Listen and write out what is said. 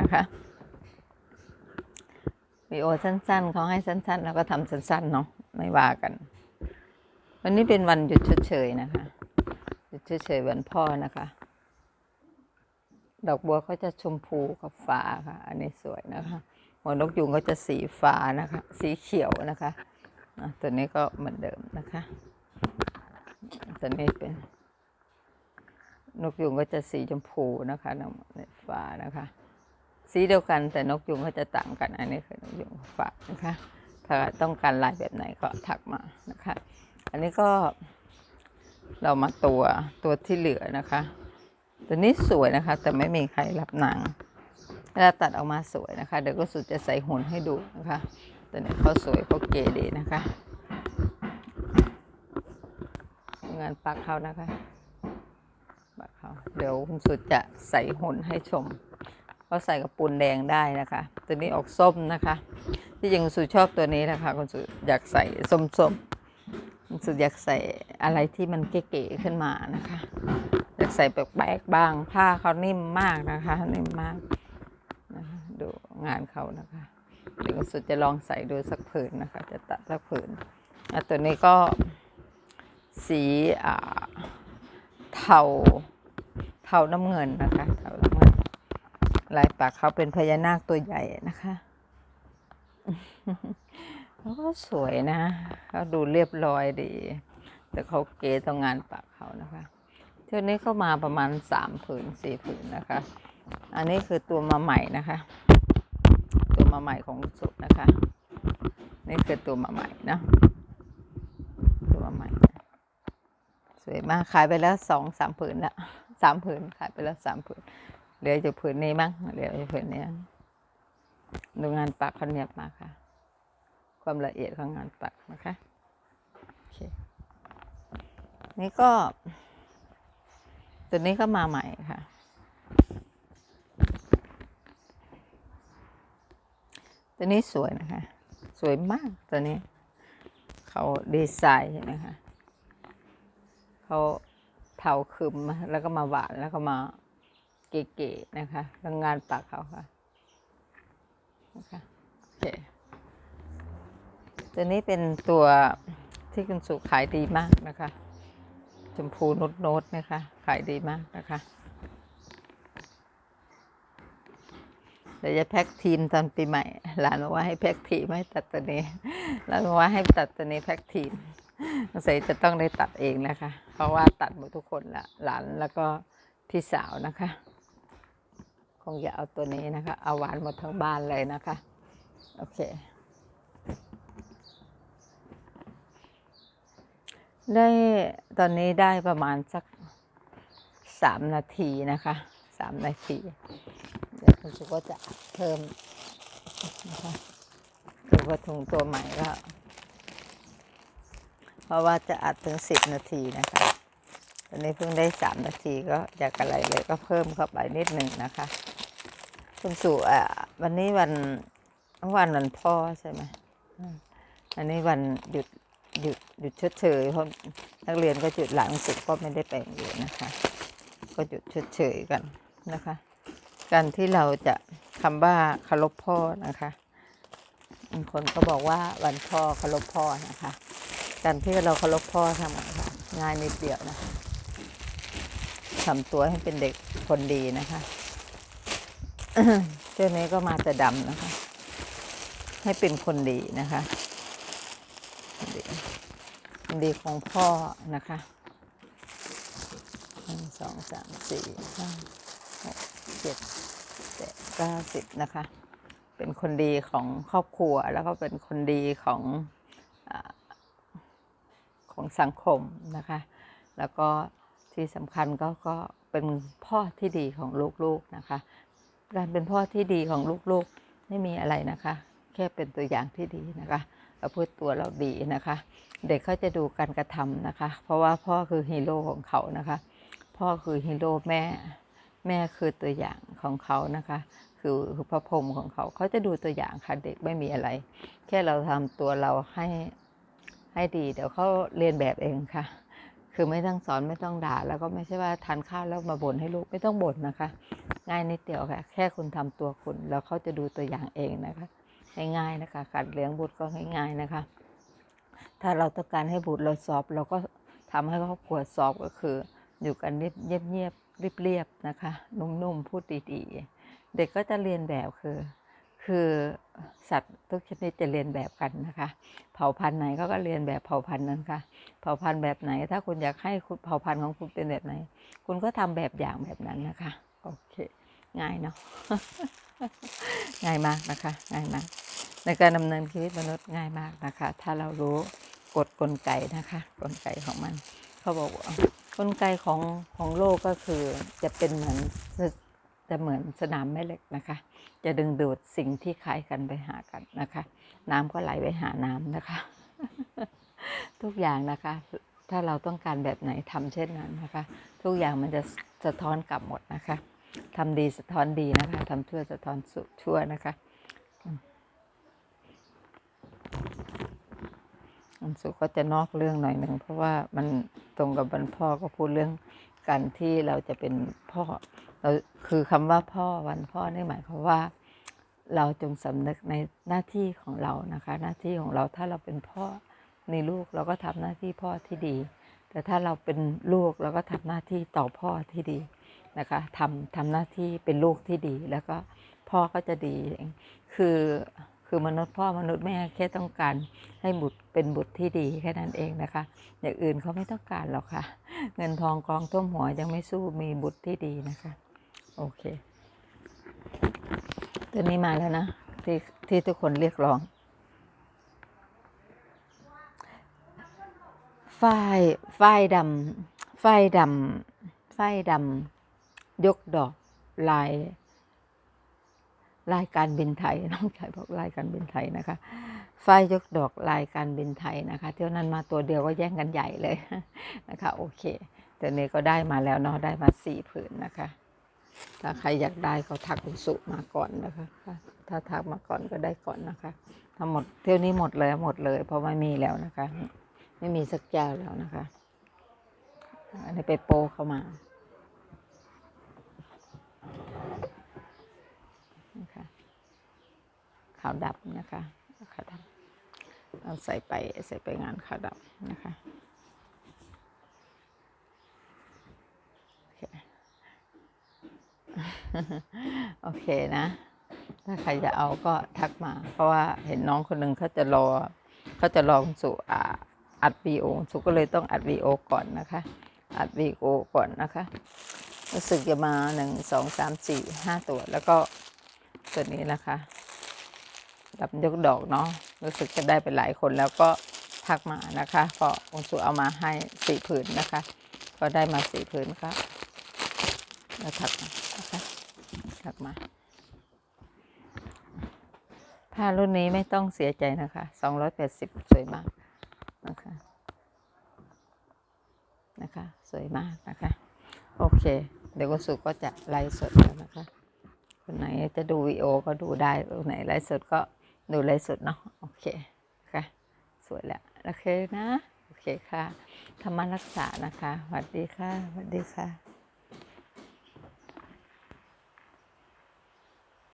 นะคะวิดีโอสั้นๆเขาให้สั้น ๆ แล้วก็ทำสั้นๆเนาะไม่ว่ากัน วันนี้เป็นวันหยุดเชยๆนะคะหยุดเชยวันพ่อนะคะ ดอกบัวเขาจะชมพูกับฟ้าค่ะ อันนี้สวยนะคะหัวนกยุงก็จะสีฟ้านะคะ สีเขียวนะคะอะตัวนี้ก็เหมือนเดิมนะคะตัวนี้เป็นนกยุงก็จะสีชมพูนะคะน้ำฟ้านะคะ สีเดียวกันแต่นกยุงก็จะต่างกันอันนี้คือนกยุงฟ้านะคะ ถ้าต้องการลายแบบไหนก็ถักมานะคะ อันนี้ก็เรามาตัวตัวที่เหลือนะคะ ตัวนี้สวยนะคะ แต่ไม่มีใครรับนางเวลาตัดออกมาสวยนะคะ เดี๋ยวก็สุดจะใส่หุ่นให้ดูนะคะตัวนี้เขาสวยเขาเก๋ดีนะคะงานปักเขานะคะปักเขาเดี๋ยวคุณสุดจะใส่หุ่นให้ชม เขาใส่กับปูนแดงได้นะคะ ตัวนี้ออกส้มนะคะ ที่จริงคุณสุดชอบตัวนี้นะคะคุณสุดอยากใส่ส้มๆคุณสุดอยากใส่อะไรที่มันเก๋ๆขึ้นมานะคะ อยากใส่แปลกๆบ้างผ้าเขานิ่มมากนะคะนิ่มมากนะคะดูงานเขานะคะเดี๋ยวคุณสุดจะลองใส่ดูสักผืนนะคะ จะตัดสักผืนอะตัวนี้ก็สีอ่าเทาเทาน้ำเงินนะคะเทา ลายปากเขาเป็นพญานาคตัวใหญ่นะคะเขาก็สวยนะเขาดูเรียบร้อยดี แต่เขาเก๋ตรงงานปากเขานะคะเที่ยวนี้เข้ามาประมาณสามผืนสี่ผืนนะคะ อันนี้คือตัวมาใหม่นะคะ ตัวมาใหม่ของสุดนะคะ นี่คือตัวมาใหม่นะตัวมาใหม่สวยมากขายไปแล้วสองสามผืนละสามผืนขายไปแล้วสามผืน เหลืออยู่ผืนนี้มั้งเหลืออยู่ผืนนี้ดูงานปักเขาเนียบมาค่ะ ความละเอียดของงานปักนะคะโอเคนี่ก็ ตัวนี้ก็มาใหม่ค่ะ ตัวนี้สวยนะคะ สวยมากตัวนี้ เขาดีไซน์นไหมคะเขาเทาคึมแล้วก็มาหวานแล้วก็มา เก๋ๆนะคะแล้วงานปักเขาค่ะนะคะโอเคตัวนี้เป็นตัวที่คุณสุขายดีมากนะคะชมพูนุดโนดๆนะคะ ขายดีมากนะคะเดี๋ยวจะแพ็กทีมตอนปีใหม่ หลานบอกว่าให้แพ็กทีมให้ตัดตัวนี้หลานบอกว่าให้ตัดตัวนี้แพ็กทีมสงสัยจะต้องได้ตัดเองนะคะ เพราะว่าตัดหมดทุกคนละหลานแล้วก็พี่สาวนะคะ งจะเอาตัวนี้นะคะ เอาหวานหมดทั้งบ้านเลยนะคะ โอเค ได้ตอนนี้ได้ประมาณสักสามนาทีนะคะสามนาที เดี๋ยวคุณสุก็จะเพิ่มนะคะคือว่าถุงตัวใหม่ก็เพราะว่าจะอัดถึงสิบนาทีนะคะตอนนี้เพิ่งได้สามนาทีก็อยากอะไรเลยก็เพิ่มเข้าไปนิดหนึ่งนะคะ คุณสู่อะวันนี้วันวันวันพ่อใช่ไหมอันนี้วันหยุดหยุดหยุดชดเชยเพราะนักเรียนก็หยุดหลังสุดก็ไม่ได้ไปโรงเรียนนะคะ ก็หยุดชดเชยกันนะคะ การที่เราจะคำว่าคารพพ่อนะคะบางคนก็บอกว่าวันพ่อคารพพ่อนะคะ การที่เราคารพพ่อทำไงคะง่ายนิดเดียวนะคะทำตัวให้เป็นเด็กคนดีนะคะ เจ้านี้ก็มาแต่ดำนะคะ ให้เป็นคนดีนะคะคนดีคนดีของพ่อนะคะหนึ่งสองสามสี่ห้าหกเจ็ดแปดเก้าสิบนะคะ เป็นคนดีของครอบครัวแล้วก็เป็นคนดีของอของสังคมนะคะ แล้วก็ที่สำคัญก็ก็เป็นพ่อที่ดีของลูกๆนะคะ การเป็นพ่อที่ดีของลูกๆไม่มีอะไรนะคะ แค่เป็นตัวอย่างที่ดีนะคะเราพูดตัวเราดีนะคะ เด็กเขาจะดูการกระทำนะคะ เพราะว่าพ่อคือฮีโร่ของเขานะคะ พ่อคือฮีโร่แม่ แม่คือตัวอย่างของเขานะคะ คือคือพระพรหมของเขาเขาจะดูตัวอย่างค่ะเด็กไม่มีอะไร แค่เราทำตัวเราให้ให้ดี เดี๋ยวเขาเรียนแบบเองค่ะ คือไม่ต้องสอนไม่ต้องด่า แล้วก็ไม่ใช่ว่าทานข้าวแล้วมาบ่นให้ลูกไม่ต้องบ่นนะคะ ง่ายนิดเดียวค่ะ แค่คุณทำตัวคุณแล้วเขาจะดูตัวอย่างเองนะคะง่ายๆนะคะการเลี้ยงบุตรก็ง่าย ๆนะคะ ถ้าเราต้องการให้บุตรเราสอบ เราก็ทำให้ครอบครัวสอบก็คือ อยู่กันเงียบๆเรียบๆนะคะ นุ่มๆพูดดีๆ เด็กก็จะเรียนแบบคือ คือสัตว์ทุกชนิดจะเรียนแบบกันนะคะ เผ่าพันธุ์ไหนเขาก็เรียนแบบเผ่าพันธุ์นั้นค่ะ เผ่าพันธุ์แบบไหน ถ้าคุณอยากให้เผ่าพันธุ์ของคุณเป็นแบบไหน คุณก็ทำแบบอย่างแบบนั้นนะคะ โอเค ง่ายเนาะ ง่ายมากนะคะ ง่ายมาก ในการดำเนินชีวิตมนุษย์ง่ายมากนะคะ ถ้าเรารู้กฎกลไกนะคะ กลไกของมัน เขาบอกว่ากลไกของของโลกก็คือจะเป็นเหมือน จะเหมือนสนามแม่เหล็กนะคะ จะดึงดูดสิ่งที่คล้ายกันไปหากันนะคะ น้ำก็ไหลไปหาน้ำนะคะ ทุกอย่างนะคะ ถ้าเราต้องการแบบไหนทำเช่นนั้นนะคะ ทุกอย่างมันจะสะท้อนกลับหมดนะคะทำดีสะท้อนดีนะคะทำชั่วสะท้อนชั่วนะคะอันสุก็จะนอกเรื่องหน่อยหนึ่งเพราะว่ามันตรงกับวันพ่อก็พูดเรื่องการที่เราจะเป็นพ่อ เราคือคำว่าพ่อวันพ่อนี่หมายความว่า เราจงสำนึกในหน้าที่ของเรานะคะ หน้าที่ของเราถ้าเราเป็นพ่อในลูกเราก็ทำหน้าที่พ่อที่ดี แต่ถ้าเราเป็นลูกเราก็ทำหน้าที่ต่อพ่อที่ดีนะคะทำทำหน้าที่เป็นลูกที่ดี แล้วก็พ่อก็จะดีเองคือคือมนุษย์พ่อมนุษย์แม่แค่ต้องการให้บุตรเป็นบุตรที่ดีแค่นั้นเองนะคะ อย่างอื่นเขาไม่ต้องการหรอกค่ะ เงินทองกองท่วมหัวยังไม่สู้มีบุตรที่ดีนะคะ โอเค ตัวนี้มาแล้วนะ ที่ที่ทุกคนเรียกร้อง ฝ้ายฝ้ายดำฝ้ายดำฝ้ายดำยกดอกลายลายการบินไทยน้องชายบอกลายการบินไทยนะคะฝ้ายยกดอกลายการบินไทยนะคะ เที่ยวนั้นมาตัวเดียวก็แย่งกันใหญ่เลยนะคะ โอเคตัวนี้ก็ได้มาแล้วเนาะได้มาสี่ผืนนะคะ ถ้าใครอยากได้ก็ทักคุณสุมาก่อนนะคะ ถ้าทักมาก่อนก็ได้ก่อนนะคะทั้งหมดเที่ยวนี้หมดเลยหมดเลย เพราะไม่มีแล้วนะคะ ไม่มีสักเจ้าแล้วนะคะ อันนี้ไปโปเข้ามานะคะขาวดำนะคะขาวดำเอาใส่ไปใส่ไปงานขาวดำนะคะโอเค โอเคนะ ถ้าใครจะเอาก็ทักมา เพราะว่าเห็นน้องคนหนึ่งเขาจะรอเขาจะรอคุณสุอาอัดวีโอสุก็เลยต้องอัดวีโอก่อนนะคะ อัดวีโอก่อนนะคะ รู้สึกจะมาหนึ่งสองสามสี่ห้าตัว แล้วก็ตัวนี้นะคะดับยกดอกเนาะรู้สึกจะได้ไปหลายคนแล้วก็ทักมานะคะพราะคุณสุเอามาให้สี่ผืนนะคะ ก็ได้มาสี่ผืนครับแล้วทักมา นะคะทักมา ผ้ารุ่นนี้ไม่ต้องเสียใจนะคะสองร้อยแปดสิบสวยมากนะคะ นะคะ สวยมากนะคะ โอเค เดี๋ยวกุสุก็จะไลฟ์สดแล้วนะคะ คนไหนจะดูวีโอก็ดูได้คนไหนไลฟ์สดก็ดูไลฟ์สดเนาะ โอเคค่ะ สวยแล้ว โอเคนะ โอเคค่ะ ธรรมรักษานะคะ สวัสดีค่ะ สวัสดีค่ะ